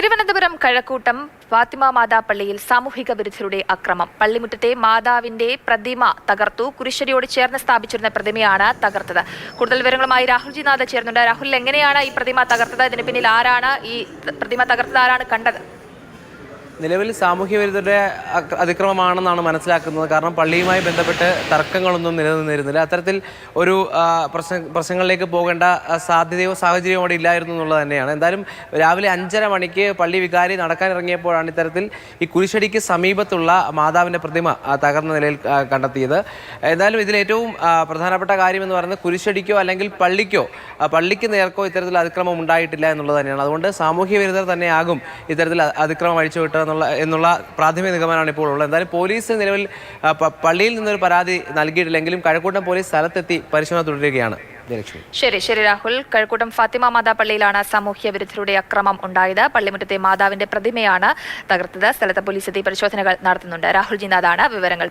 തിരുവനന്തപുരം കഴക്കൂട്ടം ഫാത്തിമ മാതാ പള്ളിയിൽ സാമൂഹിക വിരുദ്ധരുടെ അക്രമം. പള്ളിമുറ്റത്തെ മാതാവിന്റെ പ്രതിമ തകർത്തു. കുരിശടിയോട് ചേർന്ന് സ്ഥാപിച്ചിരുന്ന പ്രതിമയാണ് തകർത്തത്. കൂടുതൽ വിവരങ്ങളുമായി രാഹുൽ നാഥ ചേർന്നുണ്ട് രാഹുൽ എങ്ങനെയാണ് ഈ പ്രതിമ തകർത്തത്? ഇതിന് പിന്നിൽ ആരാണ് ഈ പ്രതിമ തകർത്തത്? ആരാണ് കണ്ടത്? നിലവിൽ സാമൂഹ്യ വിരുദ്ധരുടെ അതിക്രമമാണെന്നാണ് മനസ്സിലാക്കുന്നത്. കാരണം പള്ളിയുമായി ബന്ധപ്പെട്ട് തർക്കങ്ങളൊന്നും നിലനിന്നിരുന്നില്ല. അത്തരത്തിൽ ഒരു പ്രശ്ന പ്രശ്നങ്ങളിലേക്ക് പോകേണ്ട സാധ്യതയോ സാഹചര്യമോ അവിടെ ഇല്ലായിരുന്നു എന്നുള്ളത് തന്നെയാണ്. എന്തായാലും രാവിലെ അഞ്ചര മണിക്ക് പള്ളി വികാരി നടക്കാനിറങ്ങിയപ്പോഴാണ് ഇത്തരത്തിൽ ഈ കുരിശടിക്ക് സമീപത്തുള്ള മാതാവിന്റെ പ്രതിമ തകർന്ന നിലയിൽ കണ്ടെത്തിയത്. എന്തായാലും ഇതിൽ ഏറ്റവും പ്രധാനപ്പെട്ട കാര്യം എന്ന് പറയുന്നത് കുരിശടിക്കോ അല്ലെങ്കിൽ പള്ളിക്കോ പള്ളിക്ക് നേർക്കോ ഇത്തരത്തിൽ അതിക്രമം ഉണ്ടായിട്ടില്ല എന്നുള്ളത് തന്നെയാണ്. അതുകൊണ്ട് സാമൂഹ്യ വിരുദ്ധർ തന്നെയാകും ഇത്തരത്തിൽ അതിക്രമം അഴിച്ചുവിട്ടതെന്നുള്ള എന്നുള്ള എന്നുള്ള പ്രാഥമിക നിഗമനമാണ് ഇപ്പോൾ ഉള്ളത്. എന്തായാലും പോലീസ് നിലവിൽ പള്ളിയിൽ നിന്നൊരു പരാതി നൽകിയിട്ടില്ലെങ്കിലും കഴക്കൂട്ടം പോലീസ് സ്ഥലത്തെത്തി പരിശോധന തുടരുകയാണ്. ശരി ശരി രാഹുൽ. കഴക്കൂട്ടം ഫാത്തിമ മാതാ പള്ളിയിലാണ് സാമൂഹ്യ വിരുദ്ധരുടെ അക്രമം ഉണ്ടായത്. പള്ളിമുറ്റത്തെ മാതാവിന്റെ പ്രതിമയാണ് തകർത്തത്. സ്ഥലത്ത് പോലീസ് എത്തി പരിശോധനകൾ നടത്തുന്നുണ്ട്. രാഹുൽ ജിനാദാണ് വിവരങ്ങൾ.